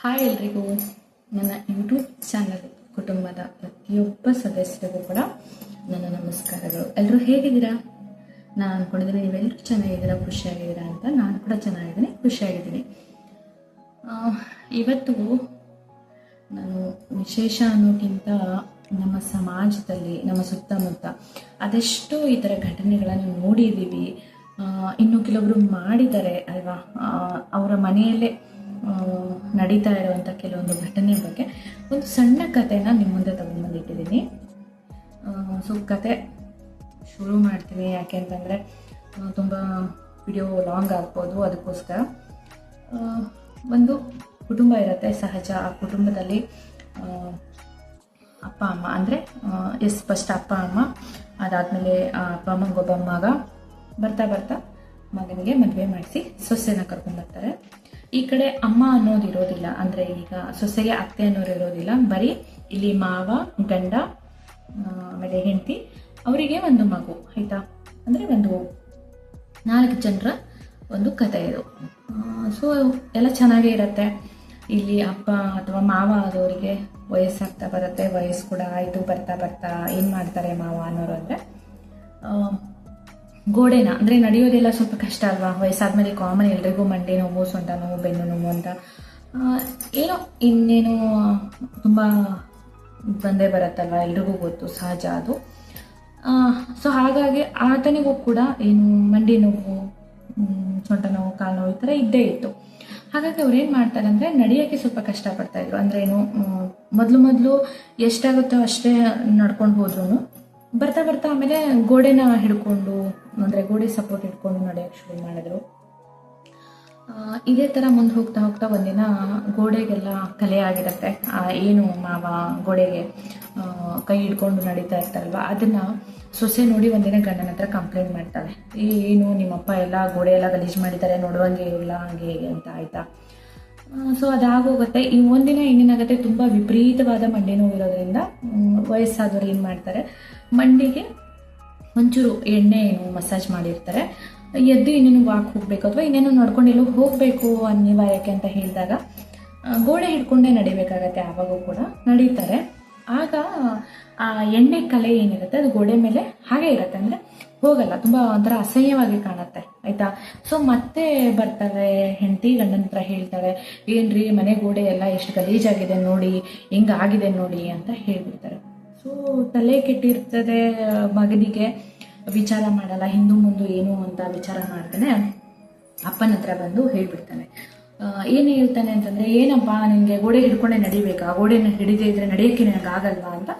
Hi ಎಲ್ರಿಗೂ. ನನ್ನ YouTube channel ಕುಟುಂಬದ ಪ್ರತಿಯೊಬ್ಬ ಸದಸ್ಯರಿಗೂ ಕೂಡ ನನ್ನ ನಮಸ್ಕಾರಗಳು. ಎಲ್ಲರೂ ಹೇಗಿದ್ದೀರಾ? ನಾನು ಅಂದ್ಕೊಂಡಿದ್ದೀನಿ ನೀವೆಲ್ಲರೂ ಚೆನ್ನಾಗಿದ್ದೀರಾ, ಖುಷಿಯಾಗಿದ್ದೀರಾ ಅಂತ ನಾನು ಕೂಡ ಚೆನ್ನಾಗಿದ್ದೀನಿ, ಖುಷಿಯಾಗಿದ್ದೀನಿ. ಇವತ್ತು ನಾನು ವಿಶೇಷ ಅನ್ನೋಕ್ಕಿಂತ ನಮ್ಮ ಸಮಾಜದಲ್ಲಿ, ನಮ್ಮ ಸುತ್ತಮುತ್ತ ಅದೆಷ್ಟೋ ಈ ಥರ ಘಟನೆಗಳನ್ನು ನೋಡಿದ್ದೀವಿ. ಇನ್ನು ಕೆಲವರು ಮಾಡಿದ್ದಾರೆ ಅಲ್ವಾ? ಅವರ ಮನೆಯಲ್ಲೇ ನಡೀತಾ ಇರುವಂಥ ಕೆಲವೊಂದು ಘಟನೆ ಬಗ್ಗೆ ಒಂದು ಸಣ್ಣ ಕಥೆನ ನಿಮ್ಮ ಮುಂದೆ ತಗೊಂಡ್ಬಂದಿಟ್ಟಿದ್ದೀನಿ ಸೊ ಕತೆ ಶುರು ಮಾಡ್ತೀನಿ ಯಾಕೆ ಅಂತಂದರೆ ತುಂಬ ವಿಡಿಯೋ ಲಾಂಗ್ ಆಗ್ಬೋದು ಅದಕ್ಕೋಸ್ಕರ. ಒಂದು ಕುಟುಂಬ ಇರುತ್ತೆ. ಸಹಜ ಆ ಕುಟುಂಬದಲ್ಲಿ ಅಪ್ಪ, ಅಮ್ಮ ಅಂದರೆ ಎಸ್ ಫಸ್ಟ್ ಅಪ್ಪ, ಅಮ್ಮ, ಅದಾದಮೇಲೆ ಅಪ್ಪ ಅಮ್ಮಂಗೊಬ್ಬ ಮಗ ಬರ್ತಾ ಬರ್ತಾ ಮಗನಿಗೆ ಮದುವೆ ಮಾಡಿಸಿ ಸೊಸೆನ ಕರ್ಕೊಂಡು ಬರ್ತಾರೆ. ಈ ಕಡೆ ಅಮ್ಮ ಅನ್ನೋದು ಇರೋದಿಲ್ಲ. ಅಂದರೆ ಈಗ ಸೊಸೆಗೆ ಅತ್ತೆ ಅನ್ನೋರು ಇರೋದಿಲ್ಲ. ಬರೀ ಇಲ್ಲಿ ಮಾವ, ಗಂಡ ಆಮೇಲೆ ಹೆಂಡತಿ, ಅವರಿಗೆ ಒಂದು ಮಗು, ಆಯಿತಾ? ಅಂದರೆ ಒಂದು ನಾಲ್ಕು ಜನರ ಒಂದು ಕತೆ ಇದು. ಸೊ ಎಲ್ಲ ಚೆನ್ನಾಗೇ ಇರುತ್ತೆ. ಇಲ್ಲಿ ಅಪ್ಪ ಅಥವಾ ಮಾವ ಆದವರಿಗೆ ವಯಸ್ಸಾಗ್ತಾ ಬರುತ್ತೆ, ವಯಸ್ಸು ಕೂಡ ಆಯಿತು, ಬರ್ತಾ ಬರ್ತಾ ಏನು ಮಾಡ್ತಾರೆ ಮಾವ ಅನ್ನೋರು ಅಂದರೆ ಗೋಡೆನ, ಅಂದರೆ ನಡೆಯೋದೆಲ್ಲ ಸ್ವಲ್ಪ ಕಷ್ಟ ಅಲ್ವಾ? ವಯಸ್ಸಾದ್ಮೇಲೆ ಕಾಮನ್ ಎಲ್ರಿಗೂ ಮಂಡೆ ನೋವು, ಸೊಂಟ ನೋವು, ಬೆನ್ನು ನೋವು ಅಂತ. ಏನೋ ಇನ್ನೇನು ತುಂಬ ಬಂದೇ ಬರತ್ತಲ್ವ? ಎಲ್ರಿಗೂ ಗೊತ್ತು, ಸಹಜ ಅದು. ಸೊ ಹಾಗಾಗಿ ಆತನಿಗೂ ಕೂಡ ಏನು ಮಂಡಿ ನೋವು ಸೊಂಟ ನೋವು, ಕಾಲು ನೋವು ಈ ಥರ ಇದ್ದೇ ಇತ್ತು. ಹಾಗಾಗಿ ಅವ್ರು ಏನು ಮಾಡ್ತಾರೆ ಅಂದರೆ ನಡೆಯೋಕ್ಕೆ ಸ್ವಲ್ಪ ಕಷ್ಟಪಡ್ತಾ ಇದ್ರು. ಅಂದರೆ ಏನು ಮೊದಲು ಮೊದಲು ಎಷ್ಟಾಗುತ್ತೋ ಅಷ್ಟೇ ನಡ್ಕೊಂಡು ಹೋದ್ರು. ಬರ್ತಾ ಬರ್ತಾ ಆಮೇಲೆ ಗೋಡೆನ ಹಿಡ್ಕೊಂಡು ಅಂದರೆ ಗೋಡೆ ಸಪೋರ್ಟ್ ಇಟ್ಕೊಂಡು ನಡೆಯೋಕ್ಕೆ ಶುರು ಮಾಡಿದ್ರು. ಇದೇ ಥರ ಮುಂದೆ ಹೋಗ್ತಾ ಹೋಗ್ತಾ ಒಂದಿನ ಗೋಡೆಗೆಲ್ಲ ಕಲೆ ಆಗಿರುತ್ತೆ. ಏನು ಮಾವ ಗೋಡೆಗೆ ಕೈ ಹಿಡ್ಕೊಂಡು ನಡೀತಾ ಇರ್ತಾರಲ್ವ, ಅದನ್ನ ಸೊಸೆ ನೋಡಿ ಒಂದಿನ ಗಂಡನ ಹತ್ರ ಕಂಪ್ಲೇಂಟ್ ಮಾಡ್ತಾಳೆ. ಏನು ನಿಮ್ಮಪ್ಪ ಎಲ್ಲ ಗೋಡೆ ಎಲ್ಲ ಗಲೀಜು ಮಾಡಿದ್ದಾರೆ, ನೋಡುವಂಗೆ ಇಲ್ಲ ಹಾಗೆ ಹೇಗೆ ಅಂತ ಆಯ್ತಾ? ಸೊ ಅದಾಗೋಗುತ್ತೆ. ಈ ಒಂದಿನ ಏನೇನಾಗುತ್ತೆ ತುಂಬ ವಿಪರೀತವಾದ ಮಂಡಿ ನೋವು ಇರೋದ್ರಿಂದ ವಯಸ್ಸಾದವರು ಏನು ಮಾಡ್ತಾರೆ, ಮಂಡಿಗೆ ಒಂಚೂರು ಎಣ್ಣೆ ಏನು ಮಸಾಜ್ ಮಾಡಿರ್ತಾರೆ. ಎದ್ದು ಇನ್ನೇನು ವಾಕ್ ಹೋಗಬೇಕು ಅಥವಾ ಇನ್ನೇನು ನಡ್ಕೊಂಡು ಎಲ್ಲೋ ಹೋಗಬೇಕು ಅನಿವಾರ್ಯಕ್ಕೆ ಅಂತ ಹೇಳಿದಾಗ ಗೋಡೆ ಹಿಡ್ಕೊಂಡೇ ನಡಿಬೇಕಾಗತ್ತೆ ಆವಾಗೂ ಕೂಡ ನಡೀತಾರೆ. ಆಗ, ಆ, ಎಣ್ಣೆ ಕಲೆ ಏನಿರುತ್ತೆ ಅದು ಗೋಡೆ ಮೇಲೆ ಹಾಗೆ ಇರುತ್ತೆ. ಅಂದರೆ ಹೋಗಲ್ಲ, ತುಂಬ ಒಂಥರ ಅಸಹ್ಯವಾಗಿ ಕಾಣುತ್ತೆ, ಆಯ್ತಾ? ಸೊ ಮತ್ತೆ ಬರ್ತಾರೆ ಹೆಂಡತಿ ಗಂಡನ ಹತ್ರ ಹೇಳ್ತಾರೆ, ಏನ್ರಿ ಮನೆ ಗೋಡೆ ಎಲ್ಲ ಎಷ್ಟು ಗಲೀಜಾಗಿದೆ ನೋಡಿ, ಹೆಂಗಾಗಿದೆ ನೋಡಿ ಅಂತ ಹೇಳ್ಬಿಡ್ತಾರೆ. ತಲೆ ಕೆಟ್ಟಿರ್ತದೆ ಮಗನಿಗೆ ವಿಚಾರ ಮಾಡಲ್ಲ, ಹಿಂದು ಮುಂದು ಏನು ಅಂತ ವಿಚಾರ ಮಾಡ್ತಾನೆ, ಅಪ್ಪನ ಹತ್ರ ಬಂದು ಹೇಳ್ಬಿಡ್ತಾನೆ. ಏನು ಹೇಳ್ತಾನೆ ಅಂತಂದ್ರೆ, ಏನಪ್ಪ ನಿನಗೆ ಗೋಡೆ ಹಿಡ್ಕೊಂಡೆ ನಡಿಬೇಕಾ? ಗೋಡೆನ ಹಿಡಿದೇ ಇದ್ರೆ ನಡೆಯೋಕ್ಕೆ ನನಗೆ ಆಗಲ್ವಾ ಅಂತ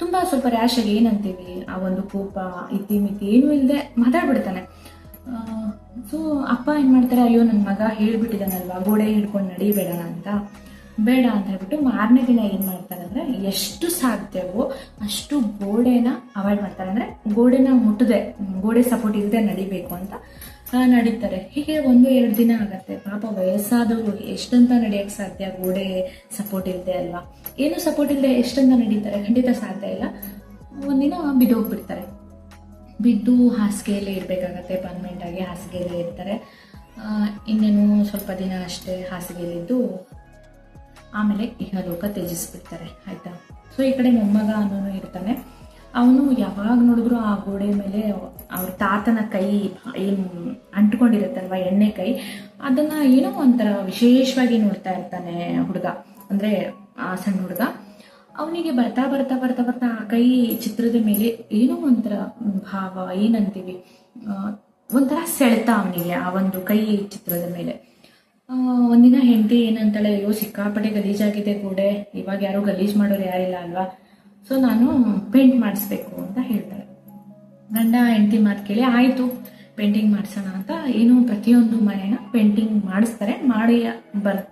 ತುಂಬ ಸ್ವಲ್ಪ ರ್ಯಾಶಾಗಿ ಏನಂತೀವಿ ಆ ಒಂದು ಕೋಪ ಇತಿ ಮಿತಿ ಏನೂ ಇಲ್ಲದೆ ಮಾತಾಡ್ಬಿಡ್ತಾನೆ. ಸೊ ಅಪ್ಪ ಏನು ಮಾಡ್ತಾರೆ, ಅಯ್ಯೋ ನನ್ನ ಮಗ ಹೇಳ್ಬಿಟ್ಟಿದ್ದಾನಲ್ವಾ ಗೋಡೆ ಹಿಡ್ಕೊಂಡು ನಡಿಬೇಡ ಅಂತ. ಬೇಡ ಅಂತ ಹೇಳ್ಬಿಟ್ಟು ಮಾರನೇ ದಿನ ಏನು ಮಾಡ್ತಾರೆ ಅಂದರೆ ಎಷ್ಟು ಸಾಧ್ಯವೋ ಅಷ್ಟು ಗೋಡೆನ ಅವಾಯ್ಡ್ ಮಾಡ್ತಾರೆ. ಅಂದರೆ ಗೋಡೆನ ಮುಟ್ಟದೆ ಗೋಡೆ ಸಪೋರ್ಟ್ ಇಲ್ಲದೆ ನಡಿಬೇಕು ಅಂತ ನಡೀತಾರೆ. ಹೀಗೆ ಒಂದು ಎರಡು ದಿನ ಆಗತ್ತೆ. ಪಾಪ ವಯಸ್ಸಾದವರು ಎಷ್ಟಂತ ನಡೆಯೋಕ್ಕೆ ಸಾಧ್ಯ ಗೋಡೆ ಸಪೋರ್ಟ್ ಇಲ್ಲದೆ ಅಲ್ವಾ? ಏನು ಸಪೋರ್ಟ್ ಇಲ್ಲದೆ ಎಷ್ಟಂತ ನಡೀತಾರೆ? ಖಂಡಿತ ಸಾಧ್ಯ ಇಲ್ಲ. ಒಂದಿನ ಬಿದ್ದೋಗ್ಬಿಡ್ತಾರೆ. ಬಿದ್ದು ಹಾಸಿಗೆಯಲ್ಲೇ ಇರಬೇಕಾಗತ್ತೆ ಪರ್ಮನೆಂಟ್ ಆಗಿ ಹಾಸಿಗೆಯಲ್ಲೇ ಇರ್ತಾರೆ ಇನ್ನೇನು ಸ್ವಲ್ಪ ದಿನ ಅಷ್ಟೇ ಹಾಸಿಗೆಯಲ್ಲಿದ್ದು ಆಮೇಲೆ ಇಹಲೋಕ ತ್ಯಜಿಸ್ಬಿಡ್ತಾರೆ, ಆಯ್ತಾ? ಸೊ ಈ ಕಡೆ ಮೊಮ್ಮಗ ಅನ್ನೋನು ಇರ್ತಾನೆ. ಅವನು ಯಾವಾಗ ನೋಡಿದ್ರು ಆ ಗೋಡೆ ಮೇಲೆ ಅವ್ರ ತಾತನ ಕೈ ಏನು ಅಂಟ್ಕೊಂಡಿರುತ್ತಲ್ವ, ಎಣ್ಣೆ ಕೈ, ಅದನ್ನ ಏನೋ ಒಂಥರ ವಿಶೇಷವಾಗಿ ನೋಡ್ತಾ ಇರ್ತಾನೆ ಹುಡುಗ. ಅಂದ್ರೆ ಆ ಸಣ್ಣ ಹುಡುಗ. ಅವನಿಗೆ ಬರ್ತಾ ಬರ್ತಾ ಬರ್ತಾ ಬರ್ತಾ ಆ ಕೈ ಚಿತ್ರದ ಮೇಲೆ ಏನೋ ಒಂಥರ ಭಾವ, ಏನಂತೀವಿ? ಒಂಥರ ಸೆಳೆತ ಅವನಿಗೆ ಆ ಒಂದು ಕೈ ಚಿತ್ರದ ಮೇಲೆ. ಒಂದಿನ ಹೆಂಡತಿ ಏನಂತಾಳೆ, ಅಯ್ಯೋ, ಸಿಕ್ಕಾಪಟ್ಟೆ ಗಲೀಜಾಗಿದೆ ಗೋಡೆ ಇವಾಗ ಯಾರು ಗಲೀಜ್ ಮಾಡೋರು ಯಾರಿಲ್ಲ ಅಲ್ವಾ? ಸೊ ನಾನು ಪೇಂಟ್ ಮಾಡಿಸ್ಬೇಕು ಅಂತ ಹೇಳ್ತಾಳೆ. ಗಂಡ ಹೆಂಡತಿ ಮಾತು ಕೇಳಿ, ಆಯಿತು ಪೇಂಟಿಂಗ್ ಮಾಡಿಸೋಣ ಅಂತ. ಏನು ಪ್ರತಿಯೊಂದು ಮನೆನ ಪೇಂಟಿಂಗ್ ಮಾಡಿಸ್ತಾರೆ, ಮಾಡಿ ಬರ್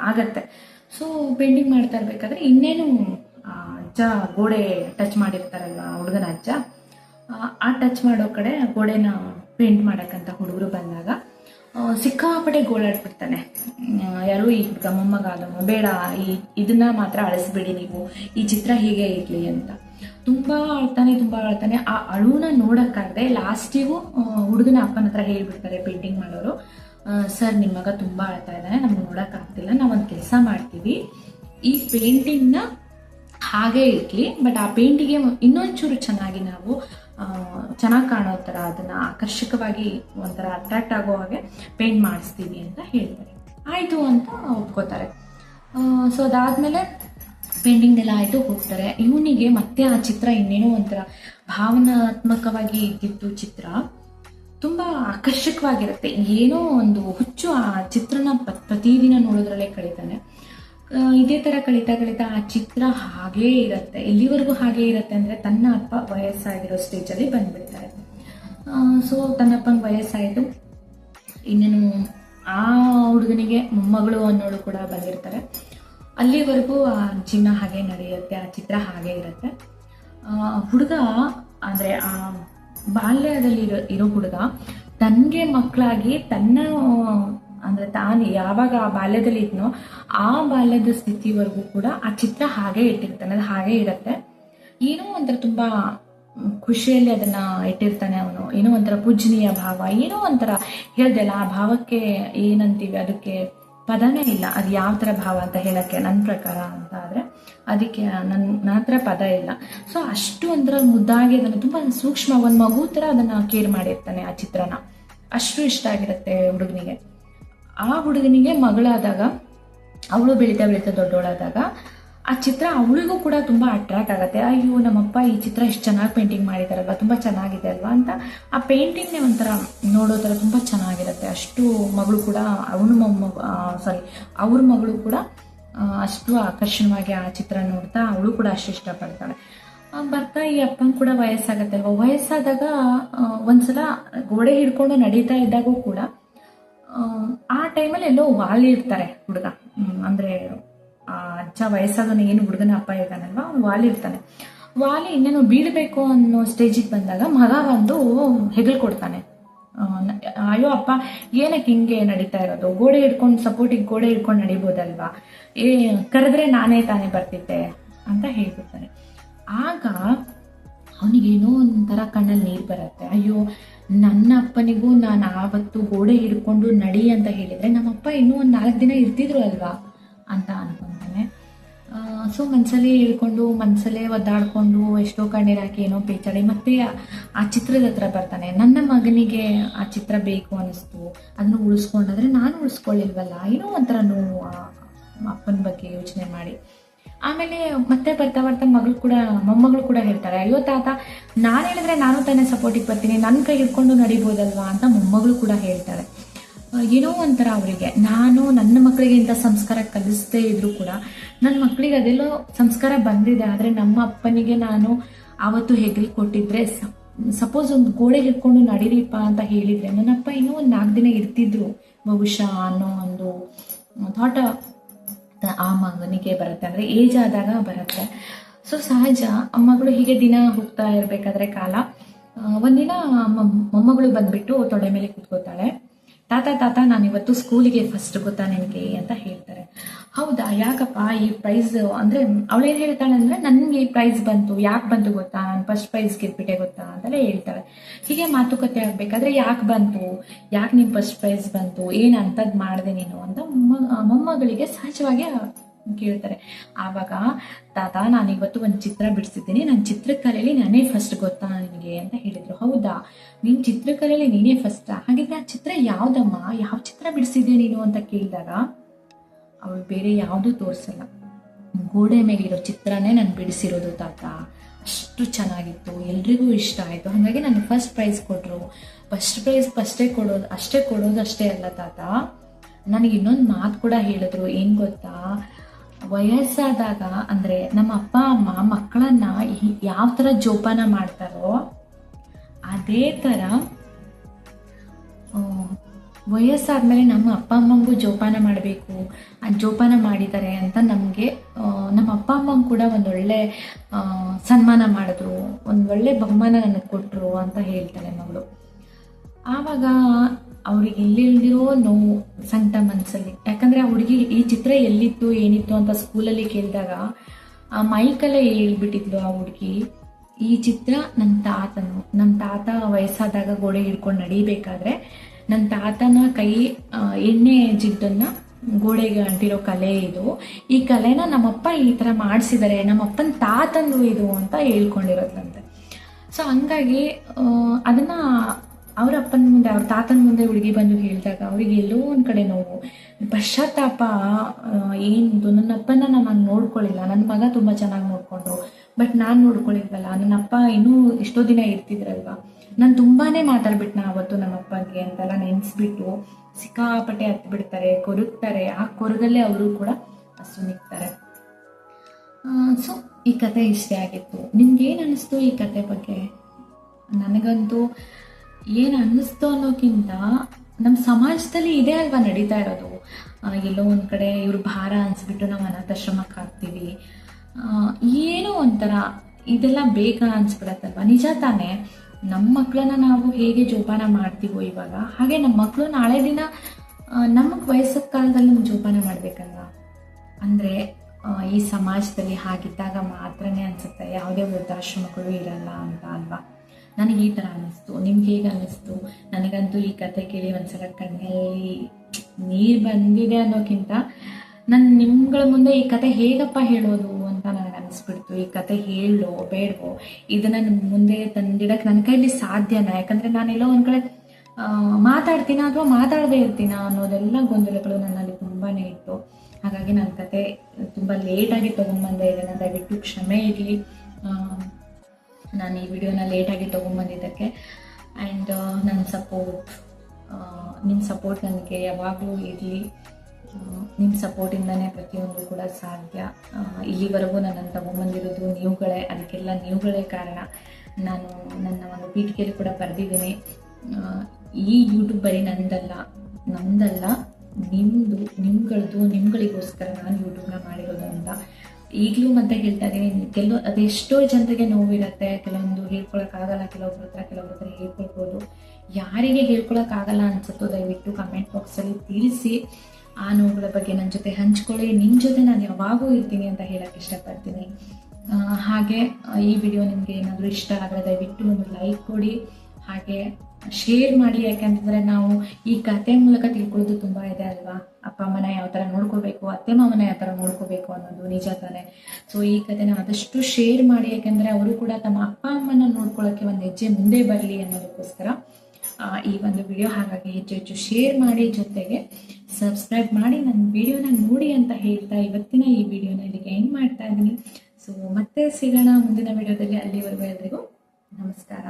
ಆಗತ್ತೆ. ಸೊ ಪೇಂಟಿಂಗ್ ಮಾಡ್ತಾ ಇರ್ಬೇಕಾದ್ರೆ ಇನ್ನೇನು ಅಜ್ಜ ಗೋಡೆ ಟಚ್ ಮಾಡಿರ್ತಾರಲ್ವ ಹುಡುಗನ ಅಜ್ಜ? ಆ- ಟಚ್ ಮಾಡೋ ಕಡೆ ಗೋಡೆನ ಪೇಂಟ್ ಮಾಡಕ್ಕಂತ ಹುಡುಗರು ಬಂದಾಗ ಸಿಕ್ಕಾಪಟ್ಟೆ ಗೋಳಾಡ್ಬಿಡ್ತಾನೆ ಯಾರು ಈ ಹುಡುಗ ಬೇಡ, ಈ ಇದನ್ನ ಮಾತ್ರ ಅಳಿಸ್ಬೇಡಿ ನೀವು. ಈ ಚಿತ್ರ ಹೀಗೆ ಇರಲಿ ಅಂತ. ತುಂಬಾ ಅಳ್ತಾನೆ ತುಂಬಾ ಅಳ್ತಾನೆ ಆ ಅಳುನ ನೋಡಕ್ಕಾಗದೆ ಲಾಸ್ಟಿಗೂ ಹುಡುಗನ ಅಪ್ಪನ ಹತ್ರ ಹೇಳ್ಬಿಡ್ತಾರೆ ಪೇಂಟಿಂಗ್ ಮಾಡೋರು. ಸರ್ ನಿಮ್ಮ ಮಗ ತುಂಬ ಅಳ್ತಾ ಇದ್ದಾನೆ, ನಮ್ಗೆ ನೋಡೋಕ್ಕಾಗ್ತಿಲ್ಲ, ನಾವೊಂದು ಕೆಲಸ ಮಾಡ್ತೀವಿ. ಈ ಪೇಂಟಿಂಗ್ನ ಹಾಗೆ ಇರಲಿ, ಬಟ್ ಆ ಪೇಂಟಿಗೆ ಇನ್ನೊಂಚೂರು ಚೆನ್ನಾಗಿ ನಾವು ಚೆನ್ನಾಗಿ ಕಾಣೋ ಥರ ಅದನ್ನು ಆಕರ್ಷಕವಾಗಿ ಒಂಥರ ಅಟ್ರಾಕ್ಟ್ ಆಗೋ ಹಾಗೆ ಪೇಂಟ್ ಮಾಡಿಸ್ತೀವಿ ಅಂತ ಹೇಳ್ತಾರೆ. ಆಯಿತು ಅಂತ ಒಪ್ಕೋತಾರೆ. ಸೊ ಅದಾದಮೇಲೆ ಪೇಂಟಿಂಗ್ ಎಲ್ಲ ಆಯಿತು, ಹೋಗ್ತಾರೆ. ಇವನಿಗೆ ಮತ್ತೆ ಆ ಚಿತ್ರ ಇನ್ನೇನೋ ಒಂಥರ ಭಾವನಾತ್ಮಕವಾಗಿ ಇದ್ದಿದ್ದು ಚಿತ್ರ. ತುಂಬ ಆಕರ್ಷಕವಾಗಿರುತ್ತೆ. ಏನೋ ಒಂದು ಹುಚ್ಚು ಆ ಚಿತ್ರನ ಪ್ರತಿದಿನ ನೋಡೋದ್ರಲ್ಲೇ ಕಳೀತಾನೆ. ಇದೇ ಥರ ಕಳೀತಾ ಕಳೀತಾ ಆ ಚಿತ್ರ ಹಾಗೇ ಇರುತ್ತೆ. ಎಲ್ಲಿವರೆಗೂ ಹಾಗೇ ಇರುತ್ತೆ ಅಂದರೆ ತನ್ನ ಅಪ್ಪ ವಯಸ್ಸಾಗಿರೋ ಸ್ಟೇಜಲ್ಲಿ ಬಂದ್ಬಿಡ್ತಾರೆ ಸೊ ತನ್ನ ಅಪ್ಪಂಗೆ ವಯಸ್ಸಾಯಿತು. ಇನ್ನೇನು ಆ ಹುಡುಗನಿಗೆ ಮೊಮ್ಮಗಳು ಅನ್ನೋಳು ಕೂಡ ಬಂದಿರ್ತಾರೆ. ಅಲ್ಲಿವರೆಗೂ ಆ ಜೀವನ ಹಾಗೆ ನಡೆಯುತ್ತೆ, ಆ ಚಿತ್ರ ಹಾಗೆ ಇರುತ್ತೆ. ಹುಡುಗ ಅಂದರೆ ಆ ಬಾಲ್ಯದಲ್ಲಿ ಇರೋ ಇರೋ ಹುಡುಗ ತನಗೆ ಮಕ್ಕಳಾಗಿ ತನ್ನ ಅಂದರೆ ತಾನು ಯಾವಾಗ ಆ ಬಾಲ್ಯದಲ್ಲಿ ಇದ್ನೋ ಆ ಬಾಲ್ಯದ ಸ್ಥಿತಿವರೆಗೂ ಕೂಡ ಆ ಚಿತ್ರ ಹಾಗೆ ಇಟ್ಟಿರ್ತಾನೆ, ಅದು ಹಾಗೆ ಇರುತ್ತೆ. ಏನೋ ಒಂಥರ ತುಂಬ ಖುಷಿಯಲ್ಲಿ ಅದನ್ನ ಇಟ್ಟಿರ್ತಾನೆ ಅವನು. ಏನೋ ಒಂಥರ ಪೂಜನೀಯ ಭಾವ. ಏನೋ ಒಂಥರ ಹೇಳ್ದಲ್ಲ ಆ ಭಾವಕ್ಕೆ ಏನಂತೀವಿ? ಅದಕ್ಕೆ ಪದನೇ ಇಲ್ಲ. ಅದು ಯಾವ ಥರ ಭಾವ ಅಂತ ಹೇಳಕ್ಕೆ ನನ್ನ ಪ್ರಕಾರ ಅಂತ ಆದರೆ ಅದಕ್ಕೆ ನನ್ನ ನನ್ನ ಹತ್ರ ಪದ ಇಲ್ಲ. ಸೊ ಅಷ್ಟು ಒಂಥರ ಮುದ್ದಾಗಿ ಅದನ್ನು ತುಂಬ ಸೂಕ್ಷ್ಮ, ಒಂದು ಮಗು ಥರ ಅದನ್ನು ಕೇರ್ ಮಾಡಿರ್ತಾನೆ ಆ ಚಿತ್ರನ. ಅಷ್ಟು ಇಷ್ಟ ಆಗಿರುತ್ತೆ ಹುಡುಗನಿಗೆ. ಆ ಹುಡುಗನಿಗೆ ಮಗಳಾದಾಗ, ಅವಳು ಬೆಳೀತಾ ಬೆಳೀತಾ ದೊಡ್ಡವಳಾದಾಗ, ಆ ಚಿತ್ರ ಅವಳಿಗೂ ಕೂಡ ತುಂಬ ಅಟ್ರಾಕ್ಟ್ ಆಗುತ್ತೆ. ಅಯ್ಯೋ, ನಮ್ಮಪ್ಪ ಈ ಚಿತ್ರ ಎಷ್ಟು ಚೆನ್ನಾಗಿ ಪೇಂಟಿಂಗ್ ಮಾಡಿದಾರಲ್ವ, ತುಂಬ ಚೆನ್ನಾಗಿದೆ ಅಲ್ವಾ ಅಂತ ಆ ಪೇಂಟಿಂಗ್ನೇ ಒಂಥರ ನೋಡೋ ಥರ ತುಂಬ ಚೆನ್ನಾಗಿರುತ್ತೆ. ಅಷ್ಟು ಮಗಳು ಕೂಡ, ಅವನು ಮಗ ಸಾರಿ ಅವ್ರ ಮಗಳು ಕೂಡ ಅಷ್ಟು ಆಕರ್ಷಣವಾಗಿ ಆ ಚಿತ್ರ ನೋಡ್ತಾ ಅವಳು ಕೂಡ ಅಷ್ಟು ಇಷ್ಟಪಡ್ತಾಳೆ. ಬರ್ತಾ ಈ ಅಪ್ಪನ ಕೂಡ ವಯಸ್ಸಾಗತ್ತೆ ಅಲ್ವಾ? ವಯಸ್ಸಾದಾಗ ಒಂದ್ಸಲ ಗೋಡೆ ಹಿಡ್ಕೊಂಡು ನಡೀತಾ ಇದ್ದಾಗೂ ಕೂಡ ಆ ಟೈಮಲ್ಲಿ ಎಲ್ಲೋ ವಾಲಿ ಇರ್ತಾರೆ ಹುಡುಗ. ಅಂದ್ರೆ, ಆ ಅಜ್ಜ ವಯಸ್ಸಾದವನು ಏನು ಹುಡುಗನ ಅಪ್ಪ ಇದ್ದಾನಲ್ವಾ, ಅವ್ನು ವಾಲಿ ಇರ್ತಾನೆ ವಾಲಿ ಇನ್ನೇನು ಬೀಳಬೇಕು ಅನ್ನೋ ಸ್ಟೇಜಿಗೆ ಬಂದಾಗ ಮಗ ಬಂದು ಹೆಗಲ್ ಕೊಡ್ತಾನೆ. ಅಯ್ಯೋ ಅಪ್ಪ, ಏನಕ್ಕೆ ಹಿಂಗೆ ನಡೀತಾ ಇರೋದು? ಗೋಡೆ ಹಿಡ್ಕೊಂಡು, ಸಪೋರ್ಟಿಗೆ ಗೋಡೆ ಹಿಡ್ಕೊಂಡು ನಡಿಬೋದಲ್ವಾ? ಏ, ಕರೆದ್ರೆ ನಾನೇ ತಾನೇ ಬರ್ತಿದ್ದೆ ಅಂತ ಹೇಳ್ಬಿಡ್ತಾನೆ. ಆಗ ಅವನಿಗೇನೋ ಒಂಥರ ಕಣ್ಣಲ್ಲಿ ನೀರು ಬರುತ್ತೆ. ಅಯ್ಯೋ ನನ್ನ ಅಪ್ಪನಿಗೂ ನಾನು ಆವತ್ತು ಗೋಡೆ ಹಿಡ್ಕೊಂಡು ನಡಿ ಅಂತ ಹೇಳಿದರೆ ನಮ್ಮಪ್ಪ ಇನ್ನೂ ಒಂದು ನಾಲ್ಕು ದಿನ ಇರ್ತಿದ್ರು ಅಲ್ವಾ ಅಂತ ಅನ್ಕೊಂತಾನೆ ಸೊ ಮನಸ್ಸಲ್ಲೇ ಹೇಳ್ಕೊಂಡು ಮನಸ್ಸಲ್ಲೇ ಒದ್ದಾಡ್ಕೊಂಡು, ಎಷ್ಟೋ ಕಣ್ಣೀರಾಕಿ ಏನೋ ಪೇಚಾಡಿ, ಮತ್ತೆ ಆ- ಆ ಚಿತ್ರದ ಹತ್ರ ಬರ್ತಾನೆ. ನನ್ನ ಮಗನಿಗೆ ಆ ಚಿತ್ರ ಬೇಕು ಅನಿಸ್ತು. ಅದನ್ನು ಉಳಿಸ್ಕೊಂಡಾದ್ರೆ ನಾನು ಉಳಿಸ್ಕೊಳ್ಳಿಲ್ವಲ್ಲ? ಏನೋ ಒಂಥರ ನೋವು ಅಪ್ಪನ ಬಗ್ಗೆ ಯೋಚನೆ ಮಾಡಿ. ಆಮೇಲೆ ಮತ್ತೆ ಬರ್ತಾ ಬರ್ತಾ ಮಗಳು ಕೂಡ, ಮೊಮ್ಮಗಳು ಕೂಡ ಹೇಳ್ತಾರೆ, ಅಯ್ಯೋ ತಾತ, ನಾನು ಹೇಳಿದ್ರೆ ನಾನು ತಾನೇ ಸಪೋರ್ಟಿಗೆ ಬರ್ತೀನಿ ನನ್ನ ಕೈ ಹಿಡ್ಕೊಂಡು ನಡಿಬೋದಲ್ವಾ? ಅಂತ ಮೊಮ್ಮಗಳು ಕೂಡ ಹೇಳ್ತಾರೆ. ಏನೋ ಒಂಥರ ಅವರಿಗೆ. ನಾನು ನನ್ನ ಮಕ್ಕಳಿಗೆ ಇಂಥ ಸಂಸ್ಕಾರ ಕಲಿಸದೇ ಇದ್ರೂ ಕೂಡ ನನ್ನ ಮಕ್ಕಳಿಗೆ ಅದೆಲ್ಲೋ ಸಂಸ್ಕಾರ ಬಂದಿದೆ, ಆದರೆ ನಮ್ಮ ಅಪ್ಪನಿಗೆ ನಾನು ಆವತ್ತು ಹೆಗಲು ಕೊಟ್ಟಿದ್ರೆ ಸಪೋಸ್ ಒಂದು ಗೋಡೆ ಹಿಡ್ಕೊಂಡು ನಡೀರಿಪ್ಪ ಅಂತ ಹೇಳಿದ್ರೆ, ನನ್ನಪ್ಪ ಇನ್ನೂ ಒಂದು ನಾಲ್ಕು ದಿನ ಇರ್ತಿದ್ರು, ಬಹುಶಃ ಅನ್ನೋ ಒಂದು ಥಾಟ್ ಆ ಮಗನಿಗೆ ಬರುತ್ತೆ. ಅಂದರೆ ಏಜ್ ಆದಾಗ ಬರುತ್ತೆ. ಸೊ ಸಹಜ, ಅಮ್ಮಗಳು ಮಗಳು ಹೀಗೆ ದಿನ ಹೋಗ್ತಾ ಇರಬೇಕಾದ್ರೆ ಕಾಲ ಒಂದಿನ ಮೊಮ್ಮಗಳು ಬಂದ್ಬಿಟ್ಟು ತೊಡೆ ಮೇಲೆ ಕೂತ್ಕೋತಾಳೆ ತಾತ ತಾತ, ನಾನಿವತ್ತು ಸ್ಕೂಲಿಗೆ ಫಸ್ಟ್ ಗೊತ್ತಾ ನಿನಗೆ ಅಂತ ಹೇಳ್ತಾರೆ. ಹೌದಾ? ಯಾಕಪ್ಪ ಈ ಪ್ರೈಸ್ ಅಂದ್ರೆ ಅವಳೇನು ಹೇಳ್ತಾಳೆ ಅಂದ್ರೆ ನನಗೆ ಈ ಪ್ರೈಸ್ ಬಂತು, ಯಾಕೆ ಬಂತು ಗೊತ್ತಾ? ನಾನು ಫಸ್ಟ್ ಪ್ರೈಸ್ ಗೆದ್ಬಿಟ್ಟೆ ಗೊತ್ತಾ? ಅಂತೆಲ್ಲ ಹೇಳ್ತಾಳೆ. ಹೀಗೆ ಮಾತುಕತೆ ಆಗಬೇಕಾದ್ರೆ ಯಾಕೆ ಬಂತು? ಯಾಕೆ ನೀನು ಫಸ್ಟ್ ಪ್ರೈಸ್ ಬಂತು? ಏನ್ ಅಂತದ್ ಮಾಡಿದೆ ನೀನು ಅಂತ ಮೊಮ್ಮ ಮೊಮ್ಮಗಳಿಗೆ ಸಹಜವಾಗಿ ಕೇಳ್ತಾರೆ. ಆವಾಗ, ತಾತ, ನಾನು ಇವತ್ತು ಒಂದು ಚಿತ್ರ ಬಿಡಿಸಿದ್ದೀನಿ. ನನ್ನ ಚಿತ್ರಕಲೆಯಲ್ಲಿ ನಾನೇ ಫಸ್ಟ್ ಗೊತ್ತಾ ನಿನಗೆ? ಅಂತ ಹೇಳಿದ್ರು. ಹೌದಾ? ನಿನ್ನ ಚಿತ್ರಕಲೆಯಲ್ಲಿ ನೀನೇ ಫಸ್ಟಾ ಹಾಗಿದ್ರೆ ಆ ಚಿತ್ರ ಯಾವ್ದಮ್ಮ? ಯಾವ ಚಿತ್ರ ಬಿಡಿಸಿದ್ಯಾ ನೀನು? ಅಂತ ಕೇಳಿದಾಗ ಅವಳು ಬೇರೆ ಯಾವುದೂ ತೋರಿಸಲ್ಲ. ಗೋಡೆ ಮೇಲಿರೋ ಚಿತ್ರನೇ ನಾನು ಬಿಡಿಸಿರೋದು ತಾತ. ಅಷ್ಟು ಚೆನ್ನಾಗಿತ್ತು, ಎಲ್ರಿಗೂ ಇಷ್ಟ ಆಯಿತು. ಹಾಗಾಗಿ ನನಗೆ ಫಸ್ಟ್ ಪ್ರೈಸ್ ಕೊಟ್ಟರು ಫಸ್ಟ್ ಪ್ರೈಸ್ ಫಸ್ಟೇ ಕೊಡೋದು, ಅಷ್ಟೇ ಕೊಡೋದು ಅಷ್ಟೇ ಅಲ್ಲ ತಾತ. ನನಗೆ ಇನ್ನೊಂದು ಮಾತು ಕೂಡ ಹೇಳಿದ್ರು, ಏನು ಗೊತ್ತಾ? ವಯಸ್ಸಾದಾಗ ಅಂದರೆ ನಮ್ಮ ಅಪ್ಪ, ಅಮ್ಮ ಮಕ್ಕಳನ್ನ ಯಾವ ಥರ ಜೋಪಾನ ಮಾಡ್ತಾರೋ, ಅದೇ ಥರ ವಯಸ್ಸಾದ್ಮೇಲೆ ನಮ್ಮ ಅಪ್ಪ ಅಮ್ಮಂಗೂ ಜೋಪಾನ ಮಾಡಬೇಕು. ಜೋಪಾನ ಮಾಡಿದ್ದಾರೆ ಅಂತ ನಮಗೆ ನಮ್ಮ ಅಪ್ಪ ಅಮ್ಮಂಗೆ ಕೂಡ ಒಂದೊಳ್ಳೆ ಸನ್ಮಾನ ಮಾಡಿದ್ರು. ಒಂದು ಒಳ್ಳೆ ಬಹುಮಾನ ನನಗೆ ಕೊಟ್ಟರು ಅಂತ ಹೇಳ್ತಾಳೆ ಮಗಳು. ಆವಾಗ ಅವ್ರಿಗೆ ಎಲ್ಲಿಲ್ದಿರೋ ನೋವು ಸಂಕಟ ಮನಸ್ಸಲ್ಲಿ ಯಾಕಂದರೆ ಆ ಹುಡುಗಿ ಈ ಚಿತ್ರ ಎಲ್ಲಿತ್ತು, ಏನಿತ್ತು ಅಂತ ಸ್ಕೂಲಲ್ಲಿ ಕೇಳಿದಾಗ ಆ ಮೈಕಲ್ಲೇ ಹೇಳ್ಬಿಟ್ಟಿದ್ಲು ಆ ಹುಡುಗಿ, ಈ ಚಿತ್ರ ನನ್ನ ತಾತನು. ನಮ್ಮ ತಾತ ವಯಸ್ಸಾದಾಗ ಗೋಡೆ ಹಿಡ್ಕೊಂಡು ನಡಿಬೇಕಾದ್ರೆ ನನ್ನ ತಾತನ ಕೈ ಎಣ್ಣೆ ಜಿಡ್ಡನ್ನ ಗೋಡೆಗೆ ಅಂಟಿರೋ ಕಲೆ ಇದು. ಈ ಕಲೆನ ನಮ್ಮಪ್ಪ ಈ ಥರ ಮಾಡಿಸಿದರೆ, ನಮ್ಮಪ್ಪನ ತಾತಂದು ಇದು ಅಂತ ಹೇಳ್ಕೊಂಡಿರೋದಂತೆ ಸೊ ಹಂಗಾಗಿ ಅದನ್ನು ಅವ್ರ ಅಪ್ಪನ ಮುಂದೆ, ಅವ್ರ ತಾತನ ಮುಂದೆ ಹುಡುಗಿ ಬಂದು ಹೇಳಿದಾಗ ಅವ್ರಿಗೆ ಎಲ್ಲೋ ಒಂದು ಕಡೆ ನೋವು. ಪಶ್ಚಾತ್ತಾಪ ಏನು ನನ್ನ ಅಪ್ಪನ ನಾನು ನೋಡ್ಕೊಳ್ಳಿಲ್ಲ ನನ್ನ ಮಗ ತುಂಬ ಚೆನ್ನಾಗಿ ನೋಡ್ಕೊಂಡು ಬಟ್ ನಾನು ನೋಡ್ಕೊಳ್ಳಿಲ್ವಲ್ಲ ನನ್ನ ಅಪ್ಪ ಇನ್ನೂ ಎಷ್ಟೋ ದಿನ ಇರ್ತಿದ್ರಲ್ವಾ? ನಾನು ತುಂಬಾನೇ ಮಾತಾಡ್ಬಿಟ್ನ ಅವತ್ತು ನಮ್ಮ ಅಪ್ಪಗೆ ಅಂತೆಲ್ಲ ನೆನೆಸ್ಬಿಟ್ಟು ಸಿಕ್ಕಾಪಟ್ಟೆ ಹತ್ತು ಬಿಡ್ತಾರೆ ಕೊರಗ್ತಾರೆ. ಆ ಕೊರಗಲ್ಲೇ ಅವರು ಕೂಡ ಸುನಿಗ್ತಾರೆ ಸೊ ಈ ಕತೆ ಇಷ್ಟೇ ಆಗಿತ್ತು. ನಿಮ್ಗೆ ಏನು ಅನ್ನಿಸ್ತು ಈ ಕತೆ ಬಗ್ಗೆ? ನನಗಂತೂ ಏನು ಅನ್ನಿಸ್ತು ಅನ್ನೋಕ್ಕಿಂತ ನಮ್ಮ ಸಮಾಜದಲ್ಲಿ ಇದೇ ಅಲ್ವಾ ನಡೀತಾ ಇರೋದು. ಎಲ್ಲೋ ಒಂದು ಕಡೆ ಇವ್ರು ಭಾರ ಅನಿಸ್ಬಿಟ್ಟು ನಾವು ಅನಾಥಾಶ್ರಮಕ್ಕೆ ಹಾಕ್ತೀವಿ. ಏನೋ ಒಂಥರ ಇದೆಲ್ಲ ಬೇಗ ಅನ್ಸ್ಬಿಡತ್ತಲ್ವಾ? ನಿಜ ತಾನೇ? ನಮ್ಮ ಮಕ್ಕಳನ್ನ ನಾವು ಹೇಗೆ ಜೋಪಾನ ಮಾಡ್ತೀವೋ ಇವಾಗ? ಹಾಗೆ ನಮ್ಮ ಮಕ್ಕಳು ನಾಳೆ ದಿನ ನಮ್ಮ ವಯಸ್ಸದ ಕಾಲದಲ್ಲಿ ನಮ್ಗೆ ಜೋಪಾನ ಮಾಡಬೇಕಲ್ವಾ? ಅಂದರೆ ಈ ಸಮಾಜದಲ್ಲಿ ಹಾಗಿದ್ದಾಗ ಮಾತ್ರನೇ ಅನ್ಸುತ್ತೆ, ಯಾವುದೇ ವೃದ್ಧಾಶ್ರಮಗಳು ಇರಲ್ಲ ಅಂತ ಅಲ್ವಾ? ನನಗೆ ಈ ಥರ ಅನ್ನಿಸ್ತು. ನಿಮ್ಗೆ ಹೇಗೆ ಅನ್ನಿಸ್ತು? ನನಗಂತೂ ಈ ಕತೆ ಕೇಳಿ ಒಂದ್ಸಲ ಕಣ್ಣಲ್ಲಿ ನೀರು ಬಂದಿದೆ ಅನ್ನೋಕ್ಕಿಂತ, ನಾನು ನಿಮ್ಗಳ ಮುಂದೆ ಈ ಕತೆ ಹೇಗಪ್ಪ ಹೇಳೋದು? ಅನಿಸ್ಬಿಡ್ತು ಈ ಕತೆ ಹೇಳೋ, ಬೇಡವೋ. ಇದನ್ನ ಮುಂದೆ ತಂದಿಡಕ್ಕೆ ನನ್ನ ಕೈಲಿ ಸಾಧ್ಯನ? ಯಾಕಂದ್ರೆ ನಾನೆಲ್ಲೋ ಒಂದ್ ಕಡೆ ಮಾತಾಡ್ತೀನ ಅಥವಾ ಮಾತಾಡದೇ ಇರ್ತೀನ ಅನ್ನೋದೆಲ್ಲ ಗೊಂದಲಗಳು ನನ್ನಲ್ಲಿ ತುಂಬಾನೇ ಇತ್ತು. ಹಾಗಾಗಿ ನನ್ನ ಕತೆ ತುಂಬ ಲೇಟಾಗಿ ತೊಗೊಂಬಂದೆ ಇದನ್ನು ದಯವಿಟ್ಟು ಕ್ಷಮೆ ಇರಲಿ. ನಾನು ಈ ವಿಡಿಯೋನ ಲೇಟಾಗಿ ತಗೊಂಡ್ಬಂದಿದ್ದಕ್ಕೆ. ಆ್ಯಂಡ್ ನನ್ನ ಸಪೋರ್ಟ್ ನಿಮ್ಮ ಸಪೋರ್ಟ್ ನನಗೆ ಯಾವಾಗಲೂ ಇರಲಿ. ನಿಮ್ಮ ಸಪೋರ್ಟಿಂದನೇ ಪ್ರತಿಯೊಂದು ಕೂಡ ಸಾಧ್ಯ. ಇಲ್ಲಿವರೆಗೂ ನನ್ನನ್ನು ತಗೊಂಬಂದಿರೋದು ನೀವುಗಳೇ, ಅದಕ್ಕೆಲ್ಲ ನೀವುಗಳೇ ಕಾರಣ. ನಾನು ನನ್ನ ಒಂದು ಪೀಠಿಕೆಯಲ್ಲಿ ಕೂಡ ಬರೆದಿದ್ದೀನಿ. ಈ ಯೂಟ್ಯೂಬ್ ಬರೀ ನಂದಲ್ಲ ನಂದಲ್ಲ ನಿಮ್ಮದು ನಿಮ್ಗಳದ್ದು ನಿಮ್ಗಳಿಗೋಸ್ಕರ ನಾನು ಯೂಟ್ಯೂಬ್ನ ಮಾಡಿರೋದು ಅಂತ. ಈಗಲೂ ಮತ್ತೆ ಹೇಳ್ತಾ ಇದ್ದೀನಿ, ಕೆಲವು ಅದೆಷ್ಟೋ ಜನರಿಗೆ ನೋವಿರುತ್ತೆ, ಕೆಲವೊಂದು ಹೇಳ್ಕೊಳಕ್ಕಾಗಲ್ಲ, ಕೆಲವೊಬ್ರ ಹತ್ರ ಕೆಲವೊಬ್ರ ಹತ್ರ ಹೇಳ್ಕೊಳ್ಬೋದು. ಯಾರಿಗೆ ಹೇಳ್ಕೊಳಕ್ಕಾಗಲ್ಲ ಅನ್ಸುತ್ತೋ ದಯವಿಟ್ಟು ಕಮೆಂಟ್ ಬಾಕ್ಸಲ್ಲಿ ತಿಳಿಸಿ. ಆ ನೋವುಗಳ ಬಗ್ಗೆ ನನ್ನ ಜೊತೆ ಹಂಚ್ಕೊಳ್ಳಿ ನಿಮ್ಮ ಜೊತೆ ನಾನು ಯಾವಾಗೂ ಇರ್ತೀನಿ ಅಂತ ಹೇಳಕ್ಕೆ ಇಷ್ಟಪಡ್ತೀನಿ. ಹಾಗೆ, ಈ ವಿಡಿಯೋ ನಿಮಗೆ ಏನಾದರೂ ಇಷ್ಟ ಆದರೆ ದಯವಿಟ್ಟು ಒಂದು ಲೈಕ್ ಕೊಡಿ, ಹಾಗೆ ಶೇರ್ ಮಾಡಿ, ಯಾಕೆಂತಂದ್ರೆ ನಾವು ಈ ಕತೆ ಮೂಲಕ ತಿಳ್ಕೊಳ್ಳೋದು ತುಂಬ ಇದೆ ಅಲ್ವಾ? ಅಪ್ಪ, ಅಮ್ಮನ ಯಾವ ಥರ ನೋಡ್ಕೋಬೇಕು, ಅತ್ತೆ ಮಾವನ ಯಾವ ಥರ ನೋಡ್ಕೋಬೇಕು ಅನ್ನೋದು ನಿಜ ತಾನೆ. ಸೊ ಈ ಕತೆನ ಆದಷ್ಟು ಶೇರ್ ಮಾಡಿ, ಯಾಕೆಂದರೆ ಅವರು ಕೂಡ ತಮ್ಮ ಅಪ್ಪ, ಅಮ್ಮನ ನೋಡ್ಕೊಳ್ಳೋಕ್ಕೆ ಒಂದು ಹೆಜ್ಜೆ ಮುಂದೆ ಬರಲಿ ಅನ್ನೋದಕ್ಕೋಸ್ಕರ ಈ ಒಂದು ವಿಡಿಯೋ ಹಾಗಾಗಿ ಹೆಚ್ಚು ಹೆಚ್ಚು ಶೇರ್ ಮಾಡಿ ಜೊತೆಗೆ ಸಬ್ಸ್ಕ್ರೈಬ್ ಮಾಡಿ ನನ್ನ ವಿಡಿಯೋನ ನೋಡಿ ಅಂತ ಹೇಳ್ತಾ ಇವತ್ತಿನ ಈ ವಿಡಿಯೋನ ಇಲ್ಲಿಗೆ ಎಂಡ್ ಮಾಡ್ತಾ ಇದ್ದೀನಿ. ಸೊ ಮತ್ತೆ ಸಿಗೋಣ ಮುಂದಿನ ವಿಡಿಯೋದಲ್ಲಿ ಅಲ್ಲಿವರೆಗೂ ಎಲ್ರಿಗೂ ನಮಸ್ಕಾರ.